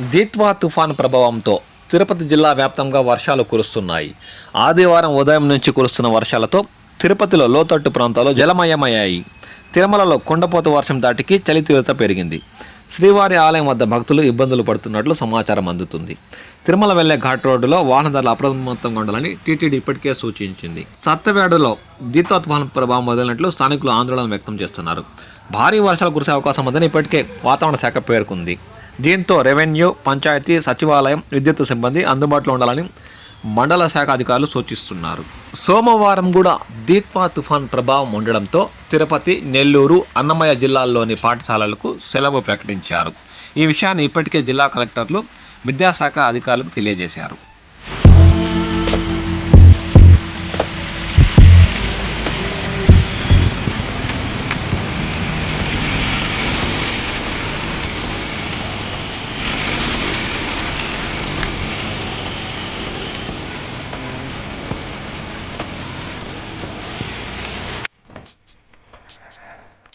దిత్వా తుఫాను ప్రభావంతో తిరుపతి జిల్లా వ్యాప్తంగా వర్షాలు కురుస్తున్నాయి. ఆదివారం ఉదయం నుంచి కురుస్తున్న వర్షాలతో తిరుపతిలో లోతట్టు ప్రాంతాలు జలమయమయ్యాయి. తిరుమలలో కొండపోత వర్షం దాటికి చలి తీవ్రత పెరిగింది. శ్రీవారి ఆలయం వద్ద భక్తులు ఇబ్బందులు పడుతున్నట్లు సమాచారం అందుతుంది. తిరుమల వెళ్ళే ఘాట్ రోడ్డులో వాహనదారులు అప్రమత్తంగా ఉండాలని టీటీడీ ఇప్పటికే సూచించింది. సత్తవేడలో దీతోత్వాహన తుఫాను ప్రభావం వదిలినట్లు స్థానికులు ఆందోళన వ్యక్తం చేస్తున్నారు. భారీ వర్షాలు కురిసే అవకాశం ఉందని ఇప్పటికే వాతావరణ శాఖ పేర్కొంది. దీంతో రెవెన్యూ పంచాయతీ సచివాలయం విద్యుత్ సిబ్బంది అందుబాటులో ఉండాలని మండల శాఖ అధికారులు సూచిస్తున్నారు. సోమవారం కూడా దీత్వా తుఫాన్ ప్రభావం ఉండడంతో తిరుపతి నెల్లూరు అన్నమయ్య జిల్లాల్లోని పాఠశాలలకు సెలవు ప్రకటించారు. ఈ విషయాన్ని ఇప్పటికే జిల్లా కలెక్టర్లు విద్యాశాఖ అధికారులకు తెలియజేశారు.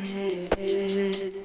है